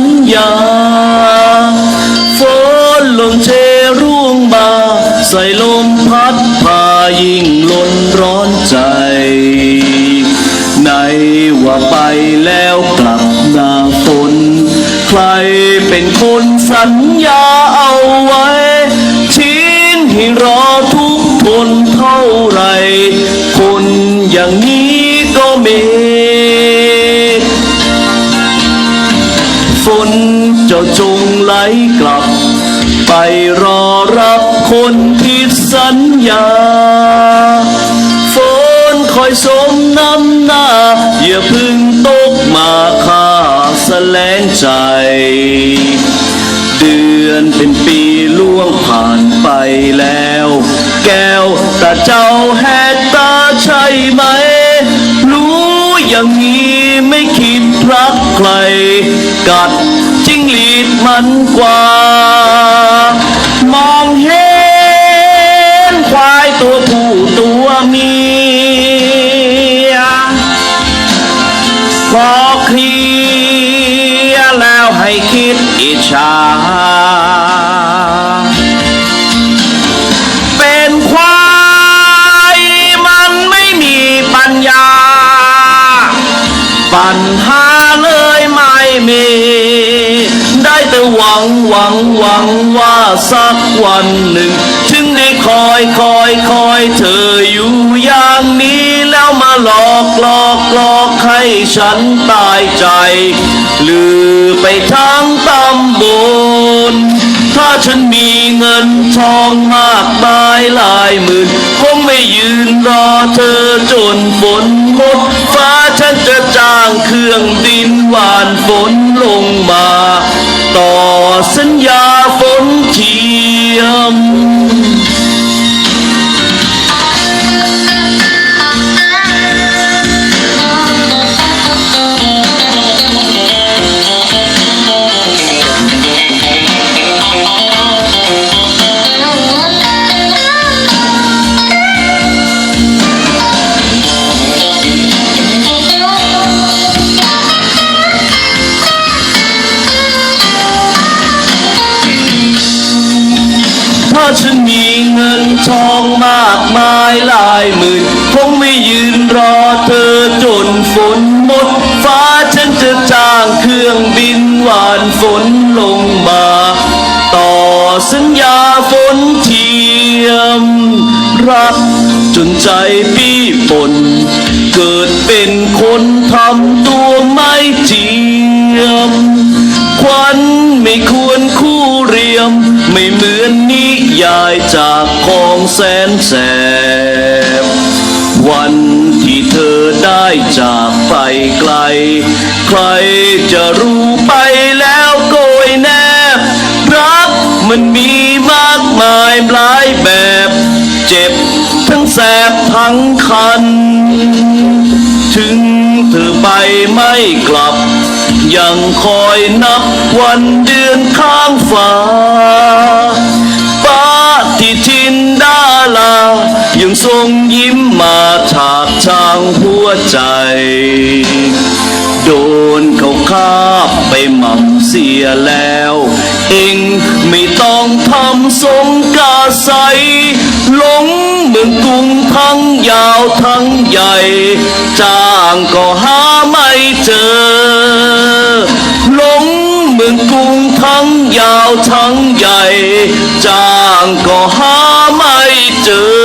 ญญาฝนลงเทร่วงมาใส่ลมพัดพายิ่งล้นร้อนใจ ในว่าไปแล้วกลับหน้าฝน ใครเป็นคนสัญญาเอาไว้ ทิ้งให้รอทุกคนเท่าไร คนอย่างนี้ก็มี จ้าจงไหลกลับ ไปรอรับคนที่สัญญา ฝนคอยสมน้ำหน้า อย่าพึ่งตกมาข้าแสลงใจ เดือนเป็นปีล่วงผ่านไปแล้ว แก้วตาเจ้าแหกตาใช่ไหม รู้อย่างนี้ไม่คิดรักใคร กัดจิ้งหรี มันกว่า มองเห็นควายตัวผู้ตัวเมียพอเคลียแล้วให้คิดอิจฉาเป็นควายมันไม่มีปัญญา ปัญหาเลยไม่มี แต่หวังหวังหวังว่าสักวันหนึ่ง ถึงได้คอยคอยคอยเธออยู่อย่างนี้แล้วมาหลอกหลอกหลอกให้ฉันตายใจ ลือไปทั้งตำบลถ้าฉันมีเงินทองมากมายหลายหมื่นคงไม่ยืนรอเธอจนฝนหมด ฟ้าฉันจะจ้างเครื่องบินหวานฝนลง งไม่ยืนรอเธอจนฝนหมด ฟ้าฉันจะจ้างเครื่องบินหวานฝนลงมา ต่อสัญญาฝนเทียม รักจนใจปี้ปนเกิดเป็นคนทำตัวไม่เจียม ควันไม่ควรคู่เรียม ไม่เหมือนนิยายจากของแสนแสบ วันที่เธอได้จากไปไกล ใครจะรู้ไปแล้วโกยแนบรักมันมีมากมายหลายแบบ เจ็บทั้งแสบทั้งคัน ถึงเธอไปไม่กลับ ยังคอยนับวันเดือนข้างฟ้าป้าที่ทินดาลายังทรงยิ้ม ทางหัวใจ โดนเขาคาบไปหม่ำเสียแล้ว เองไม่ต้องทำสงกาใสหลงเมืองกรุงทั้งยาวทั้งใหญ่ จ้างก็หาไม่เจอหลงเมืองกรุงทั้งยาวทั้งใหญ่ จ้างก็หาไม่เจอ